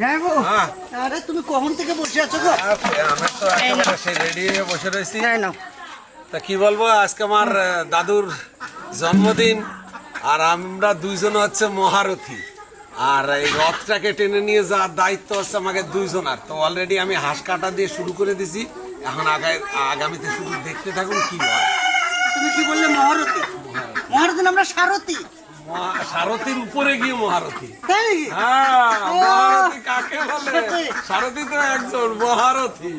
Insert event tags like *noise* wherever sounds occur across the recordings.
যাইবো হ্যাঁ। আরে তুমি কখন থেকে বসে আছো গো? আমি তো একেবারে সেই রেডি হয়ে বসে রয়েছি। নাও। তা কি বলব আজকে আমার দাদুর জন্মদিন আর আমরা দুইজন হচ্ছে মহারথী। আর এই রথটাকে টেনে নিয়ে যাওয়ার দায়িত্ব হচ্ছে আমাকে দুইজনার তো অলরেডি আমি হাঁস কাটা দিয়ে শুরু করে দিছি। এখন আগায় আগামীতে শুধু দেখতে থাকুন কি হয়। তুমি কি বললে মহারথী? মহারথী আমরা সারথী। সারথীর উপরে গিয়ে মহারথী। হ্যাঁ মহারথী কাকে বলে? সারথী তো একজন মহারথী।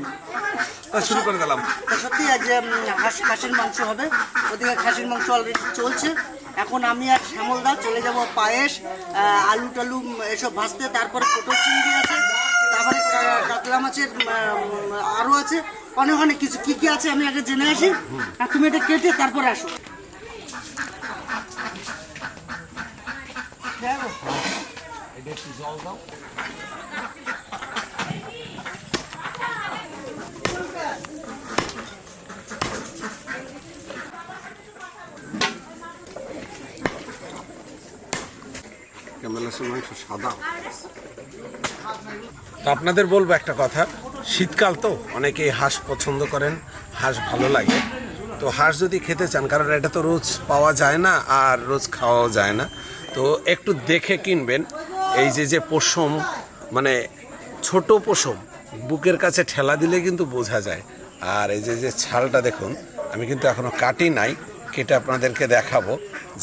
শুরু করে দিলাম। সত্যি উম, হাঁস খাসির মাংস হবে। ওদিকে খাসির মাংস অলরেডি চলছে। এখন আমি আর শ্যামল দা চলে যাব পায়েস আলু টালু এসব ভাজতে। তারপরে পটল চিংড়ি আছে। তারপরে কাতলা মাছের উম, আরও আছে। অনেক অনেক কিছু। কি কি আছে আমি আগে জেনে আসি। আর তুমি এটা কেটে তারপরে আসো। এটা আপনাদের বলব একটা কথা, শীতকাল তো অনেকেই হাঁস পছন্দ করেন, হাঁস ভালো লাগে। তো হাঁস যদি খেতে চান, কারণ এটা তো রোজ পাওয়া যায় না আর রোজ খাওয়াও যায় না। তো একটু দেখে কিনবেন। এই যে যে পশম মানে ছোট পশম, বুকের কাছে ঠেলা দিলে কিন্তু বোঝা যায়। আর এই যে যে ছালটা দেখুন, আমি কিন্তু এখনও কাটি নাই, কেটে আপনাদেরকে দেখাবো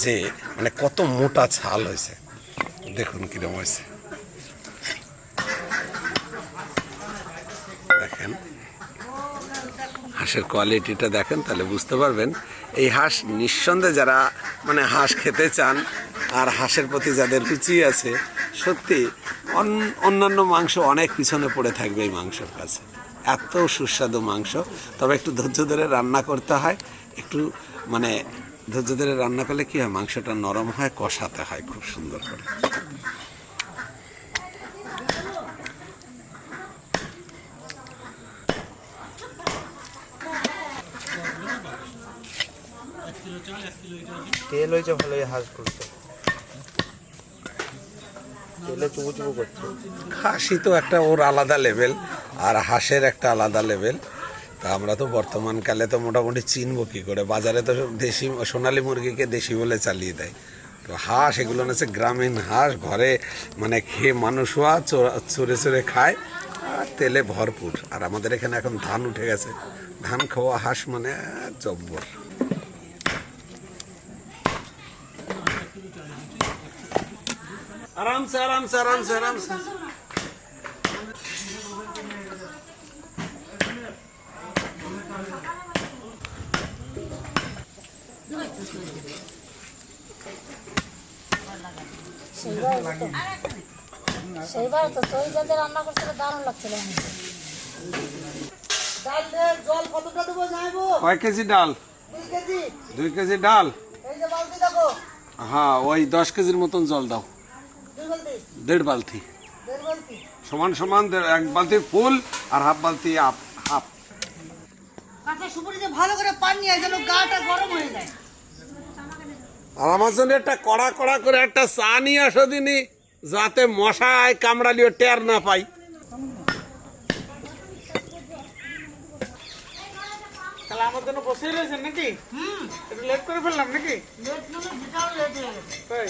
যে মানে কত মোটা ছাল হয়েছে। দেখুন কীরকম হয়েছে। দেখেন, হাঁসের কোয়ালিটিটা দেখেন, তাহলে বুঝতে পারবেন। এই হাঁস নিঃসন্দেহে যারা মানে হাঁস খেতে চান আর হাঁসের প্রতি যাদের রুচি আছে, সত্যি, অন- অন্যান্য মাংস অনেক পিছনে পড়ে থাকবে এই মাংসের কাছে। এত সুস্বাদু মাংস। তবে একটু ধৈর্য ধরে রান্না করতে হয়। একটু মানে ধৈর্য ধরে রান্না করলে কী হয়, মাংসটা নরম হয়, কষাতে হয় খুব সুন্দর করে। তেল হয়েছে ভালোই, হাঁস করতে তেলে করছে। খাসি তো একটা ওর আলাদা লেভেল আর হাঁসের একটা আলাদা লেভেল তা আমরা তো বর্তমানকালে তো মোটামুটি চিনবো কি করে। বাজারে তো দেশি, সোনালী মুরগিকে দেশি বলে চালিয়ে দেয়। তো হাঁস এগুলো হচ্ছে গ্রামীণ হাঁস। ঘরে মানে খেয়ে মানুষ হওয়া চড়ে চড়ে খায় আর তেলে ভরপুর। আর আমাদের এখানে এখন ধান উঠে গেছে। ধান খাওয়া হাঁস মানে জব্বর। আরামসে আরামসে আরামসে আরামসে। সেইবার তো যাদের রান্না করছিল দারুণ লাগছিল ডাল জল কতটা দেবো যাইবো কয় কেজি ডাল? দুই কেজি দুই কেজি ডাল। এই যে বালতি দেখো। হ্যাঁ ওই দশ কেজির মতন জল দাও। দেড় বালতি। সমান সমান এক বালতি ফুল আর হাফ বালতি হাফ। কাঁচা সুপুরিতে ভালো করে পান নিয়ে যেন গাটা গরম হয়ে যায়। আর আমার জন্য একটা কড়া কড়া করে একটা চা নিয়ে আসো দিনি যাতে মশায় কামড়ালিও টের না পাই। তাহলে আমার জন্য রয়েছেন নাকি? একটু লেট করে ফেললাম নাকি? লেট মানে বিশাল লেট হয়ে গেছে। তাই?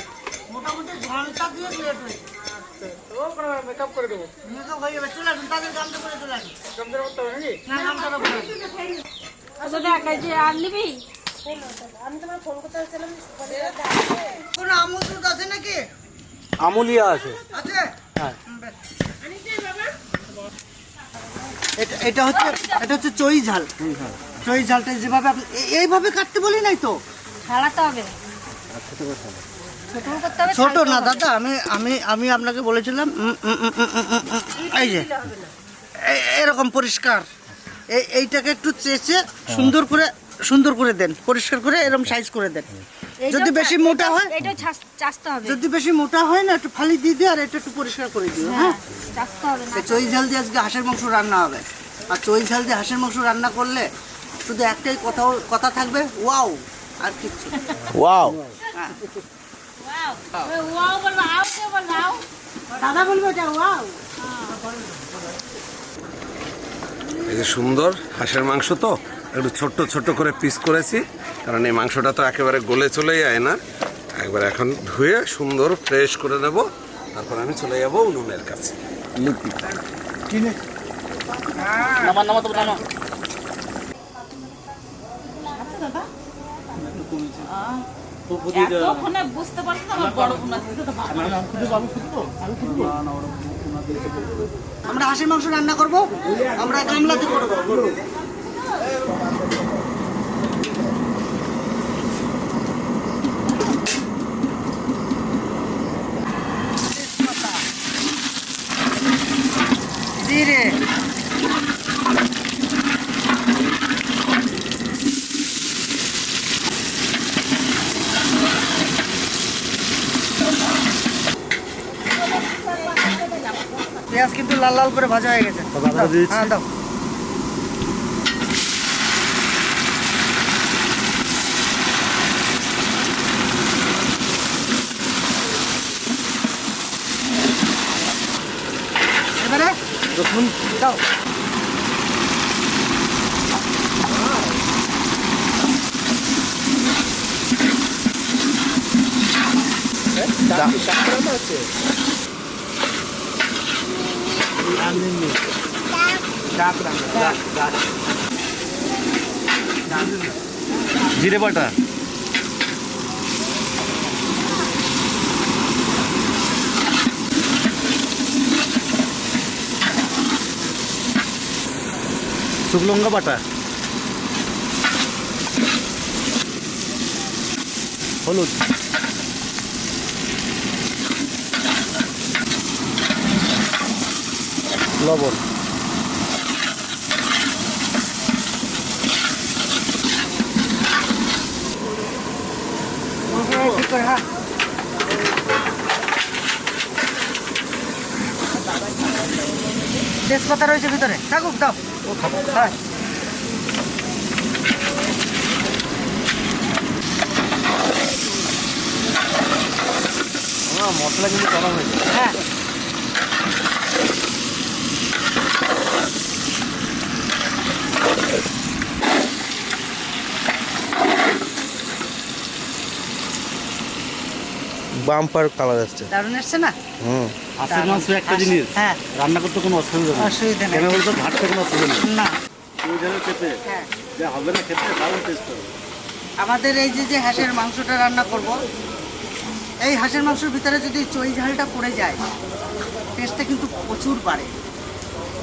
মোটামুটি ঘণ্টা দিয়ে লেট হয়েছে ও মেকআপ করে দেবো। মেকআপ হয়ে যাবে চলে আসুন তাদের গামটা করে চলে আসুন। কমপ্লিট করতে হবে নাকি? না গামটা করে আচ্ছা দেখ এই যে আর নিবি? কোনো আমল দুধ আছে নাকি? আমুলিয়া আছে। আছে? এটা এটা হচ্ছে এটা হচ্ছে চই ঝাল। চই ঝালটা যেভাবে আপনি এইভাবে কাটতে বলি নাই তো? ছাড়াতে হবে। হবে ছোট না দাদা আমি আমি আমি আপনাকে বলেছিলাম এই যে এই- এরকম পরিষ্কার। এই এইটাকে একটু চেঁচে সুন্দর করে সুন্দর করে দেন পরিষ্কার করে এরকম সাইজ করে দেন। যদি বেশি মোটা হয় ছাস- হবে। যদি বেশি মোটা হয় না একটু ফালি দিয়ে দিও আর এটা একটু পরিষ্কার করে দিও হ্যাঁ চাষতে হবে না। এই চই ঝাল দিয়ে আজকে হাঁসের মাংস রান্না হবে। আর চই ঝাল দিয়ে হাঁসের মাংস রান্না করলে শুধু একটাই কথা কথা থাকবে ওয়াও আর কিচ্ছু ওয়াও। Oh. Ah. এই যে সুন্দর হাঁসের মাংস তো একটু ছোট্ট ছোট্ট করে পিস করেছি কারণ এই মাংসটা তো একেবারে গলে চলে যায় না। একবার এখন ধুয়ে সুন্দর ফ্রেশ করে নেব তারপর আমি চলে যাব উনুনের কাছে। বুঝতে পারছি না আমার বড় বোন আছে। আমরা হাঁসের মাংস রান্না করব আমরা গামলাতে করব লাল লাল করে ভাজা হয়ে গেছে। দাও, হ্যাঁ দাও। এবারে রসুন দাও। জিরে বাটা শুকলঙ্কা বাটা হলুদ লবণ। করে তেজপাতা রয়েছে ভিতরে। থাকুক দাও। হ্যাঁ। মশলা কিন্তু গরম হয়েছে হ্যাঁ। বাম্পার কালার আসছে। দারুণ এসছে না? হুম। হাঁসের মাংস একটা জিনিস হ্যাঁ। রান্না করতে কোনো অসুবিধা নেই। অসুবিধা নেই। কেন বলতো? ঘাটতে কোনো অসুবিধা নেই। না। তুই যেন খেতে? হ্যাঁ। যা হবে না খেতে দারুণ টেস্ট হবে। আমাদের এই যে যে হাঁসের মাংসটা রান্না করব এই হাঁসের মাংসের ভিতরে যদি চই ঝালটা পড়ে যায় টেস্টটা কিন্তু প্রচুর বাড়ে।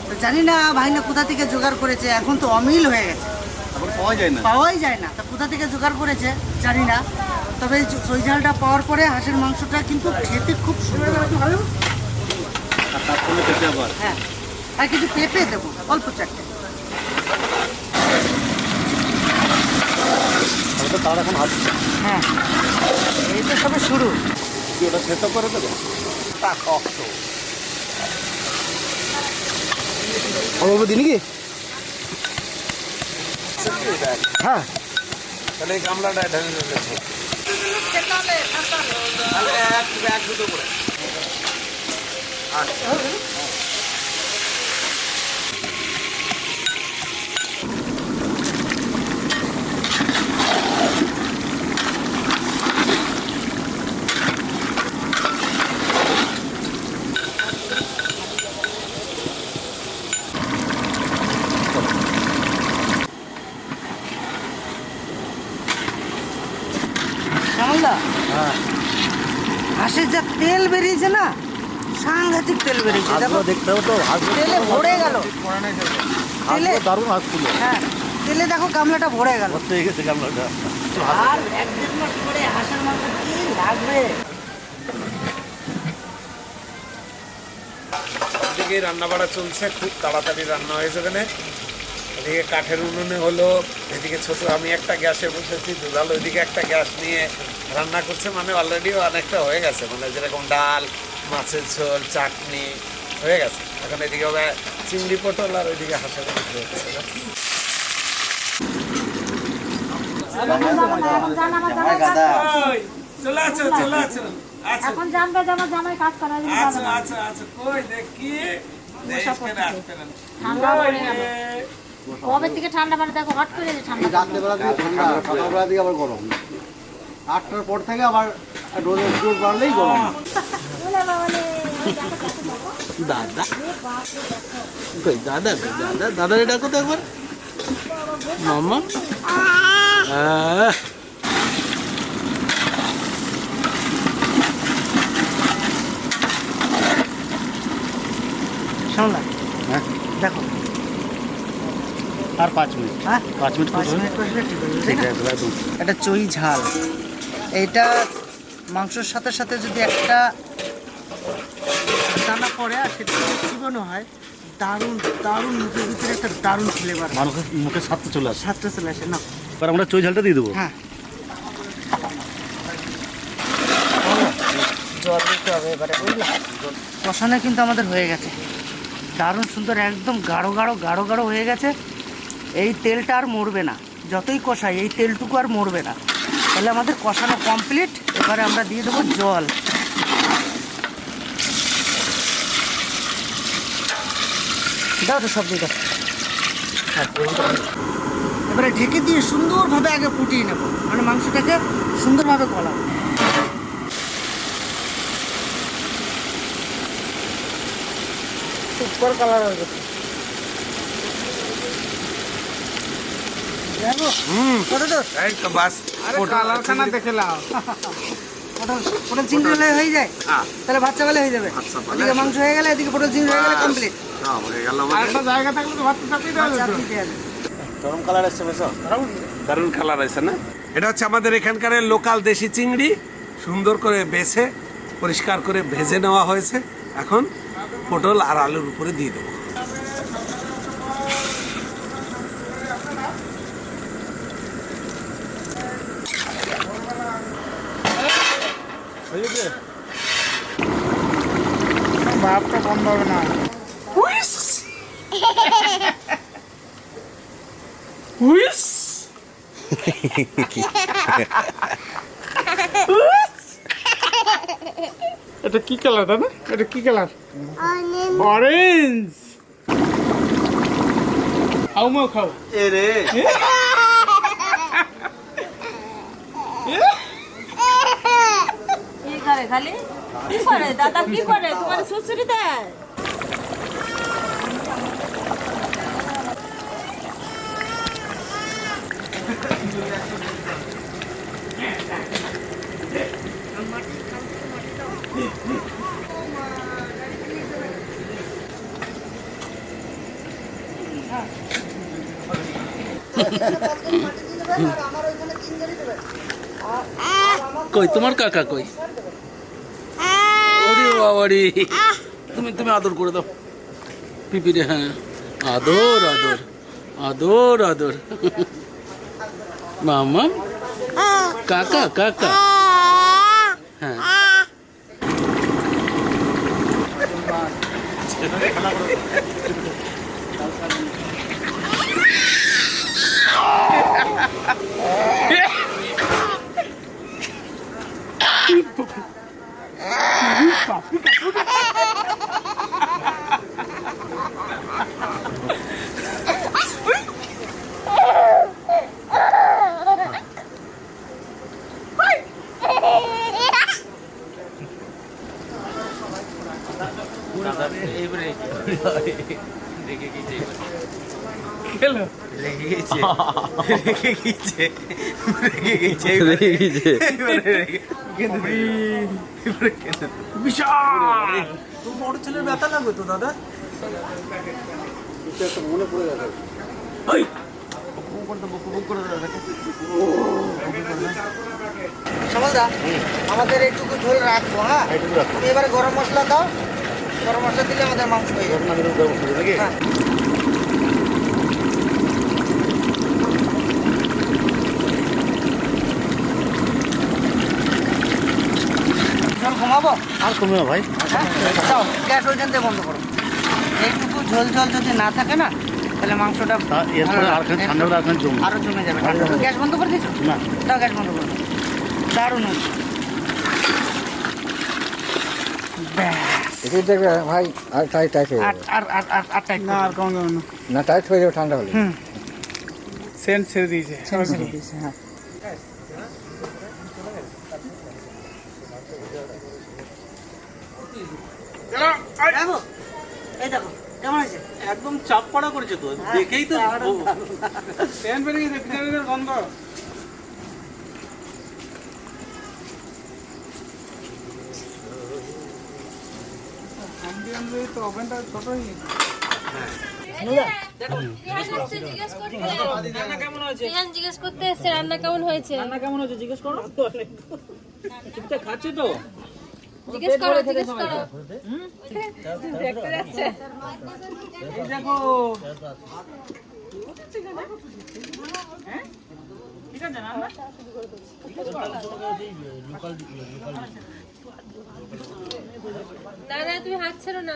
তো জানি না ভাইনা কোথা থেকে জোগাড় করেছে এখন তো অমিল হয়ে গেছে। আবার পাওয়া যায় না। পাওয়াই যায় না। তা কোথা থেকে জোগাড় করেছে জানি না। তবে এই চই ঝালটা পাওয়ার পরে হাঁসের মাংসটা কিন্তু খেতে খুব সুন্দর ভালো হ্যাঁ। আর কিছু পেঁপে দেবো অল্প চারটে। তার এখন আসছে হ্যাঁ। এই তো সবে শুরু। ওটা সেট করে দেবো? তা শক্ত। অল্প দিন কি? হ্যাঁ। তাহলে এই গামলাটা ঢেলে ঢেলেছে এক দুটো করে শ্যামলদা হাঁসের যা তেল বেরিয়েছে না দেখো। তো তেলে ভরে গেল। তেলে দারুণ হাঁসছিল হ্যাঁ তেলে দেখো গামলাটা ভরে গেল। ভর্তি হয়ে গেছে গামলাটা। আর এক দেড় মাস পরে হাঁসের মাংস কি লাগবে? এদিকে রান্না বাড়া চলছে খুব তাড়াতাড়ি রান্না হয়ে যাবে না। এদিকে কাঠের উনুনে হলো এদিকে ছোট আমি একটা গ্যাসে বসেছি দুধাল ওইদিকে একটা গ্যাস নিয়ে রান্না করছে মানে অলরেডি অনেকটা হয়ে গেছে মানে যেরকম ডাল মাছের ঝোল চাটনি হয়ে গেছে। এখন এদিকে হবে চিংড়ি পটল আর ওইদিকে হাঁসের এখন আছো আচ্ছা। জানবে যে আমার জামাই কাজ করে আমি আচ্ছা আচ্ছা কই দেখি? ঠান্ডা পড়ে গেল। কবে থেকে ঠান্ডা মানে দেখো হট করে ঠান্ডা। রাত্রেবেলা দিকে ঠান্ডা সকালবেলা দিকে আবার গরম। আটটার পর থেকে আবার রোদের জোর বাড়লেই গরম। দেখো। দাদা। কই দাদা কই দাদা দাদারে ডাকো তো একবার। মামা। হ্যাঁ। দেখো। আর পাঁচ মিনিট। হ্যাঁ? পাঁচ মিনিট পাঁচ মিনিট ঠিক হয়ে আছে একদম চই ঝাল। এইটা মাংসর সাথে সাথে যদি একটা দানা পড়ে আর সেটা চিবানো হয় দারুণ দারুণ মুখের ভিতরে একটা দারুণ ফ্লেভার মানুষের মুখে স্বাদটা চলে আসে। সাতটা চলে আসে না? এবার আমরা চই ঝালটা দিয়ে দেবো। হ্যাঁ। জল দিতে হবে এবারে বুঝলাম কষানো কিন্তু আমাদের হয়ে গেছে। দারুণ সুন্দর একদম গাঢ় গাঢ় গাঢ় গাঢ় হয়ে গেছে। এই তেলটা আর মরবে না। যতই কষাই এই তেলটুকু আর মরবে না। তাহলে আমাদের কষানো কমপ্লিট এবারে আমরা দিয়ে দেবো জল। দাও তো সব দাও। এবারে ঢেকে দিয়ে সুন্দরভাবে আগে ফুটিয়ে নেব। মানে মাংসটাকে সুন্দরভাবে কলাবো সুপার কালার হয়ে গেছে। কত তো এই তো বাস। কালারখানা দেখে লাও। পটল পটল চিংড়ি হলে হয়ে যায়? হ্যাঁ। তাহলে বাচ্চা বেলে হয়ে যাবে। বাচ্চা এদিকে মাংস হয়ে গেলে এদিকে পটল চিংড়ি হয়ে গেলে কমপ্লিট আমাদের একটা জায়গা থাকলে তো ভাতটা চাপিয়ে দেওয়া গরম কালার আসছে বেশ দারুণ কালার আছে না? এটা হচ্ছে আমাদের এখানকার লোকাল দেশি চিংড়ি। সুন্দর করে বেছে পরিষ্কার করে ভেজে নেওয়া হয়েছে। এখন পটল আর আলুর উপরে দিয়ে দেবো। ভাবটা বন্ধ হবে না। হুইস *laughs* এটা কি কালার দাদা এটা কি কালার অরেঞ্জ খাও মো খাও এ রে। খালি? কি করে? দাদা কি করে? তোমার কই তোমার কাকা কই? ওরে বাবারি তুমি তুমি আদর করে দাও। পিপিরে হ্যাঁ। আদর আদর। আদর আদর। মামা। কাকা কাকা। হ্যাঁ। রেগে গেছে রেগে গেছে রেগে গেছে রেগে গেছে বিশাল! বড় ছেলের ব্যথা লাগবে তো দাদা। আমাদের এইটুকু ঝোল রাখব হ্যাঁ? তুমি এবারে গরম মশলা দাও। গরম মশলা দিলে আমাদের মাংস হয়ে যাবে। ঘুমাবো আর কমে না ভাই। হ্যাঁ গ্যাস ওইখান থেকে বন্ধ করো। এইটুকু ঝোল ঝোল যদি না থাকে না তাহলে মাংসটা এরপরে ভালো আরখানে লাগবে। ঠান্ডা হলে আরখানে আরও জমে যাবে। গ্যাস বন্ধ করে দিয়েছ না। দাও গ্যাস বন্ধ করে। দারুণ ভাই আর টাইট টাইট হয়ে যাবে আর আর আর আর টাইট না আর কম না। না টাইট হয়ে যাবে ঠান্ডা হলে। সেন্ট ছেড়ে দিয়েছে হ্যাঁ। দেখো এই দেখো কেমন আছে একদম চাপ পড়া করেছে তো দেখেই তো সেন্ট বেরিয়ে গেছে পিছনে গন্ধ তো ওভেনটা ছোট হয়ে গেছে। জিজ্ঞেস করতে এসছে। রান্না কেমন হয়েছে? রান্না কেমন হয়েছে? জিজ্ঞেস করো। ঠিকঠাক খাচ্ছি তো? জিজ্ঞেস করো জিজ্ঞেস করো। এই দেখো ঠিক আছে না না না তুমি হাত ছেড়ো না।